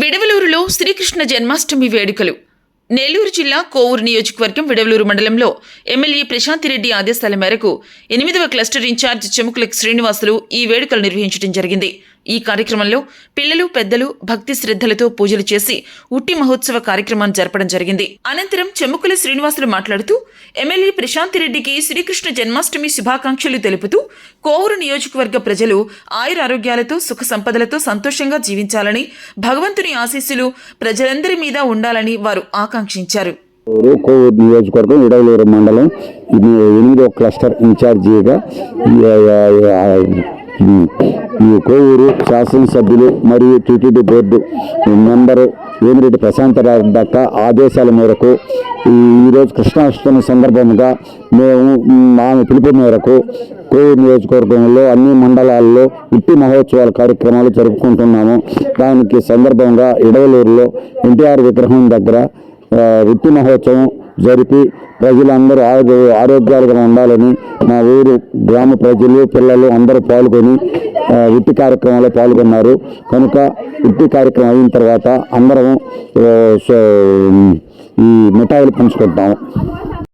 విడవలూరులో శ్రీకృష్ణ జన్మాష్టమి వేడుకలు. నెల్లూరు జిల్లా కోవూరు నియోజకవర్గం విడవలూరు మండలంలో ఎమ్మెల్యే ప్రశాంతిరెడ్డి ఆదేశాల మేరకు ఎనిమిదవ క్లస్టర్ ఇన్ఛార్జ్ చెముకుల శ్రీనివాసులు ఈ వేడుకలు నిర్వహించడం జరిగింది. ఈ కార్యక్రమంలో పిల్లలు పెద్దలు భక్తి శ్రద్ధలతో పూజలు చేసి ఉట్టి మహోత్సవ కార్యక్రమాన్ని జరపడం జరిగింది. అనంతరం చెముకుల శ్రీనివాసులు మాట్లాడుతూ ఎమ్మెల్యే ప్రశాంతిరెడ్డికి శ్రీకృష్ణ జన్మాష్టమి శుభాకాంక్షలు తెలుపుతూ కోవూరు నియోజకవర్గ ప్రజలు ఆయురారోగ్యాలతో సుఖ సంపదలతో సంతోషంగా జీవించాలని భగవంతుని ఆశీస్సులు ప్రజలందరి మీద ఉండాలని వారు ఆకాంక్షించారు. కోవూరు నియోజకవర్గం ఇడవలూరు మండలం. ఇది ఎనిమిదో క్లస్టర్ ఇన్ఛార్జిగా ఈ- కోవూరు శాసనసభ్యులు మరియు TTD board member Vemireddy Prashantarao దక్క ఆదేశాల మేరకు ఈరోజు కృష్ణాష్టమి సందర్భంగా మేము ఆమె పిలుపు మేరకు కోవూరు నియోజకవర్గంలో అన్ని మండలాల్లో ఉట్టి మహోత్సవాల కార్యక్రమాలు జరుపుకుంటున్నాము. దానికి సందర్భంగా ఇడవలూరులో ఎన్టీఆర్ విగ్రహం దగ్గర ఆ, వృత్తి మహోత్సవం జరిపి ప్రజలందరూ ఆరోగ్య ఆరోగ్యాలుగా ఉండాలని మా ఊరు గ్రామ ప్రజలు పిల్లలు అందరూ పాల్గొని వృత్తి కార్యక్రమంలో పాల్గొన్నారు. కనుక వృత్తి కార్యక్రమం అయిన తర్వాత అందరం సో, ఈ మిఠాయిలు పంచుకుంటాము